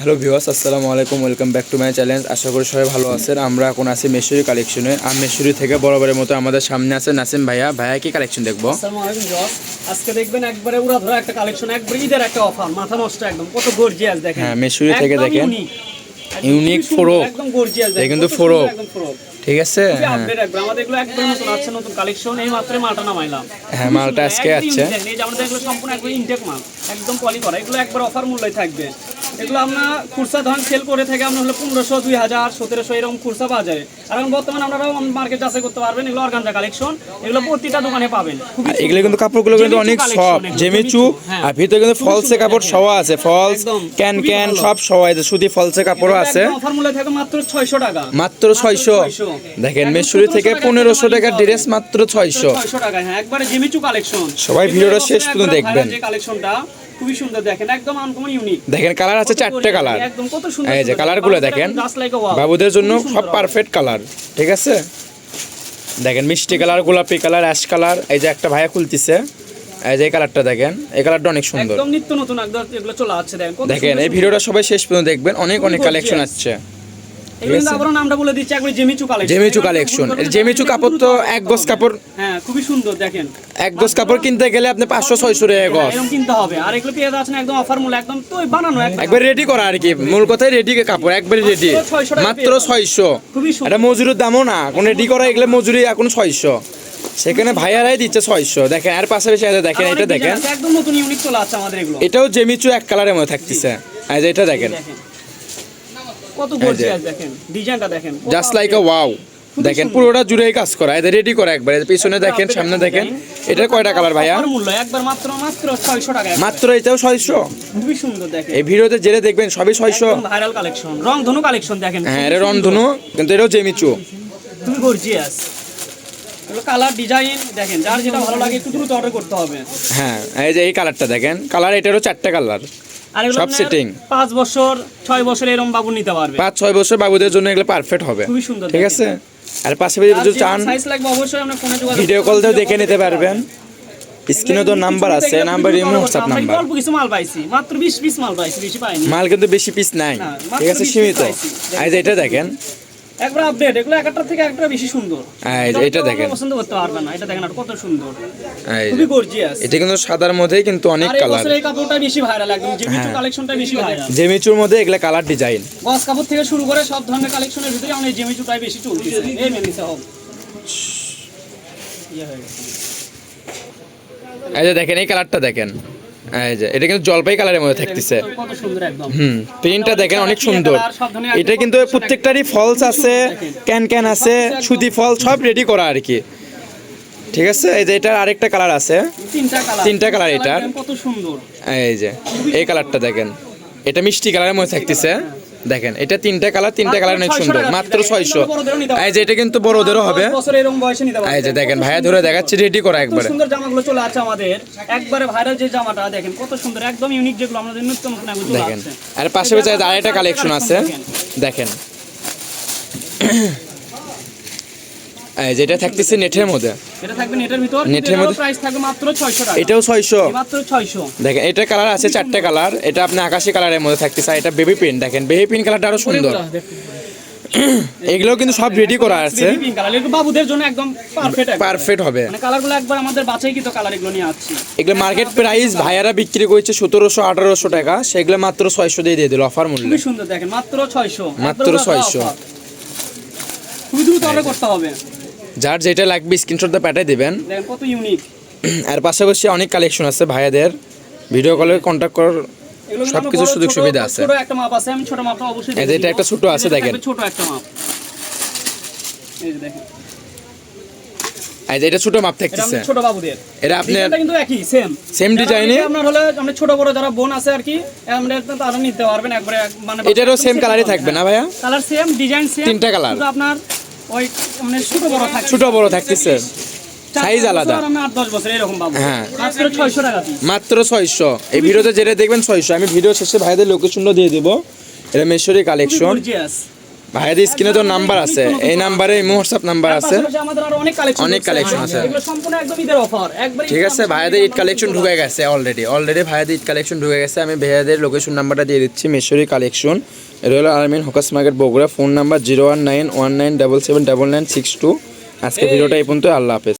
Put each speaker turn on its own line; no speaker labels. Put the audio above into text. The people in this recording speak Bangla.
হ্যালো ভিউয়ার্স আসসালামু আলাইকুম welcome back to my challenge আশা করি সবাই ভালো আছেন। আমরা এখন আছি মেশুরি কালেকশনে আর মেশুরি থেকে বরাবরের মতো আমাদের সামনে আছে নাসিম ভাইয়া। ভাইয়া কি কালেকশন দেখব?
আসসালামু আজকে দেখবেন একবারে উড়া ধরা একটা কালেকশন একবার ঈদের একটা অফার মাথা নষ্ট একদম কত গর্জিয়াস দেখেন।
হ্যাঁ, মেসুরি থেকে দেখেন।
সুন্দর,
ফ্রক।
একদম গর্জিয়াস
এটা কিন্তু ফ্রক। ঠিক আছে? হ্যাঁ।
আপডেট একবার আমাদের এগুলো একবার নতুন আছে নতুন কালেকশন এই মাত্র মালটা নামাইলাম।
হ্যাঁ, মালটা আজকে
আছে। এই যে আমাদের এগুলো সম্পূর্ণ একবার ইনটেক মাল। একদম পলি করা এগুলো একবার অফার মূল্যই থাকবে। এগুলো আমরা খুরসা ধান সেল করে থেকে আমরা হলো পনেরোশো দুই হাজার সতেরোশো এরকম খুরসা পাওয়া যায়। আর এখন বর্তমানে আপনারাও মার্কেট যাচাই করতে পারবেন এগুলো অর্গানজা কালেকশন এগুলো প্রতিটা দোকানে পাবেন।
এগুলো কিন্তু কাপড়গুলো কিন্তু অনেক সফট জেমিচু
জেমিচু, হ্যাঁ।
আর ভিতরে কিন্তু ফলসে কাপড়। সওয়া আছে ফলস ক্যান ক্যান সব সওয়া আছে শুধু ফলসে কাপড়ও আছে।
অফার মূল্য থাকে মাত্র 600 টাকা।
মাত্র ছয়শো। দেখেন
একদম
মেশুরি থেকে পনেরোশো টাকার ড্রেস মাত্র ছয়শো।
600 টাকা হ্যাঁ একবারে জিমিচু কালেকশন
সবাই ভিডিওটা শেষ পর্যন্ত দেখবেন।
যে কালেকশনটা খুবই সুন্দর দেখেন একদম আনকমন ইউনিক
দেখেন কালার আছে চারটে কালার
একদম কত সুন্দর
এই যে কালারগুলো দেখেন বাবুদের জন্য সব পারফেক্ট কালার ঠিক আছে? দেখেন মিষ্টি কালার গোলাপি কালার অ্যাশ কালার এই যে একটা ভাইয়া খুলতিছে এই যে এই কালারটা দেখেন এই কালারটা অনেক সুন্দর।
একদম নিত্য নতুন এগুলো চলে আসছে দেখেন
দেখেন এই ভিডিওটা সবাই শেষ পর্যন্ত দেখবেন অনেক অনেক কালেকশন
আছে
আসছে।
আবারও নামটা বলে দিচ্ছি একবার জেমিচু কালেকশন
জেমিচু কালেকশন জেমিচু কাপড় তো এক গজ কাপড়।
হ্যাঁ খুবই সুন্দর দেখেন।
এক গজ কাপড় কিনতে গেলে আপনি পাঁচশো ছয়শো টাকা গজ।
এরকম কিনতে হবে। আর এগুলো পেয়ে যাচ্ছেন একদম অফার মূল্য একদম তো বানানো
একবার রেডি করা আর কি। মূল কথাই রেডি কাপড় একবারে রেডি
মাত্র 600 টাকা
মাত্র
পেয়ে
ছয়শো। এটা মজুরির দামও না। কোন রেডি করা এগুলো মজুরি এখন ছয়শো। সেখানে ভাইয়ারাই দিচ্ছে ছয়শো। দেখেন আর পাশাপাশি এই দেখেন এটা দেখেন।
একদম নতুন ইউনিক চলে আসছে আমাদের এগুলো।
এটাও জেমিচু এক কালারের মধ্যে থাকতেছে। এটা দেখেন।
কত গর্জিয়াস দেখেন ডিজাইনটা দেখেন।
জাস্ট লাইক আ। ওয়াও দেখেন পুরোটা জুড়েই কাজ করা এটা রেডি করা একবারে। পিছনে দেখেন সামনে দেখেন এটা কয়টা কালার ভাইয়া?
একবার মাত্র মাত্র 600 টাকা।
মাত্র এটাও ছয়শো?
খুবই সুন্দর দেখেন।
এই ভিডিওতে জেনে দেখবেন সবই ছয়শো।
ভাইরাল কালেকশন রং ধনু কালেকশন দেখেন।
হ্যাঁ এটা রন্ধনু কিন্তু এটাও জেমিচু
খুবই গর্জিয়াস কালার ডিজাইন দেখেন যার যেটা ভালো লাগে একটু দ্রুত অর্ডার করতে হবে।
হ্যাঁ এই যে এই কালারটা দেখেন কালার এটারও চারটা কালার
আর এগুলো
সব
বছর ছয় বছর এরকম বাবু নিতে পারবে।
পাঁচ ছয় বছর বাবুদের জন্য এগুলো পারফেক্ট হবে।
খুবই সুন্দর
ঠিক আছে? আর পাশে যদি চান
সাইজ লাগবে অবশ্যই আমরা ফোনে যোগাযোগ
ভিডিও কল দিয়ে দেখে নিতে পারবেন। স্ক্রিনে তো নাম্বার আছে নাম্বার ইমো হোয়াটসঅ্যাপ নাম্বার
অল্প কিছু মাল পাইছি। মাত্র 20 পিস মাল পাইছি বেশি পাইনি।
মাল কিন্তু বেশি পিস নাই। ঠিক আছে?
20
সীমিত। আজ এটা দেখেন
একবার আপডেট এগুলো একটা থেকে একটা বেশি সুন্দর।
এটা দেখেন।
পছন্দ করতে পারবে না এটা দেখেন আর কত সুন্দর। খুবই গর্জিয়াস
এটা কিন্তু সাদার মধ্যেই কিন্তু অনেক কালার
এই কাপড়টা বেশি ভাইরাল একদম যে
হ্যাঁ।
কালেকশনটা বেশি ভাইরাল
জেমিচুর মধ্যে এগুলা কালার ডিজাইন
গস কাপড় থেকে শুরু করে সব ধরনের কালেকশনের ভিতরে আমাদের জেমিচুটাই বেশি চলতেছে। এই হয়ে।
এই যে দেখেন এই কালারটা দেখেন। এই যে এটা কিন্তু জলপাই কালারের মধ্যে থাকতেছে। হুম প্রিন্টটা দেখেন অনেক সুন্দর। এটা কিন্তু প্রত্যেকটারই ফলস আছে ক্যান ক্যান আছে সুতি ফল সব রেডি করা আর কি ঠিক আছে? এই যে এটার আরেকটা কালার আছে।
তিনটা কালার।
এটার। এই যে এই কালারটা দেখেন। এটা মিষ্টি কালারের মধ্যে থাকতেছে। দেখেন এটা তিনটা কালার তিনটা কালার অনেক সুন্দর মাত্র ছয়শো। এই যে এটা কিন্তু বড়দেরও হবে। এই যে দেখেন ভাইয়া ধরে দেখাচ্ছি রেডি করা একবার।
সুন্দর জামাগুলো চলে আছে আমাদের। একবারে ভাইরাল যে জামাটা দেখেন কত সুন্দর একদম ইউনিক যেগুলো আমাদের নিত্য নতুন এগুলো
দেখেন। আর পাশে পাশে আরেকটা কালেকশন আছে। দেখেন। যেটা থাকতেছে নেটের মধ্যে।
এটা থাকবে নেটের ভিতর
নেটের মধ্যে-
প্রাইস থাকবে মাত্র 600 টাকা।
এটাও ছয়শো।
মাত্র 600
দেখেন এটা কালার আছে চারটে কালার এটা আপনি আকাশি কালারের মধ্যে থাকতেছে এটা বেবি পিন দেখেন বেবি পিন কালারটা আরও সুন্দর। এগুলো কিন্তু সব রেডি করা আছে।
বাবুদের জন্য একদম পারফেক্ট
হবে।
মানে কালারগুলো একবার আমাদের বাছাইকৃত কালার এগুলো নিয়ে আসছি।
এগুলো মার্কেট প্রাইস ভাইয়ারা বিক্রি করছে সতেরোশো আঠারোশো টাকা সেগুলো মাত্র ছয়শো দিয়ে দিয়ে দিল অফার মূল্যে।
খুবই সুন্দর দেখেন মাত্র 600
মাত্র
একবার
600
offer। খুবই দ্রুত অর্ডার করতে হবে।
যার যেটা লাগবে স্ক্রিনশটটা পাঠিয়ে দিবেন।
কত ইউনিক
আর পাশাপাশি অনেক কালেকশন আছে ভাইয়াদের। ভিডিও কলে কন্ট্যাক্ট করার
কিন্তু
সবকিছু সুযোগ সুবিধা আছে।
ছোট একটা মাপ আছে আমি ছোট মাপটা অবশ্যই
এই যে এটা একটা ছোট আছে দেখেন।
ছোট একটা মাপ এই যে দেখেন।
এই যে এটা ছোট মাপ থাকতেছে।
ছোট বাবুদের।
এটা আপনার
ডিজাইনটা কিন্তু একই সেম আপনার হলে আমরা ছোট বড় যারা বোন আছে আর কি আমরা তারা নিতে পারবেন একবারে মানে
এটারও সেম কালারই থাকবে না ভাইয়া?
কালার সেম ডিজাইন সেম
তিনটা colour।
আপনার ওই মানে ছোট বড় থাকে
ছোট বড় থাকতেছে। সাইজ আলাদা। হ্যাঁ।
মাত্র ছয়শো টাকা
মাত্র ছয়শো। এই ভিডিওতে যেটা দেখবেন ছয়শো। আমি ভিডিও শেষে ভাইদের লোকেশনটা দিয়ে দেবো। এটা মেশরি কালেকশন ভাইয়াদের স্ক্রিনে তো নাম্বার আছে। এই নাম্বারে ইমো হোয়াটসঅ্যাপ নাম্বার আছে।
অনেক কালেকশন
আছে। ঠিক আছে ভাইয়াদের ইট কালেকশন ঢুকে গেছে অলরেডি অলরেডি ভাইয়াদের ইট কালেকশন ঢুকে গেছে। আমি ভাইয়াদের লোকেশন নাম্বারটা দিয়ে দিচ্ছি মেশরি কালেকশন হলো Armin hawkers market Bogura. Phone number zero one nine one nine double seven double nine six two আজকে ভিডিওটা এই পর্যন্ত আল্লাহ হাফেজ।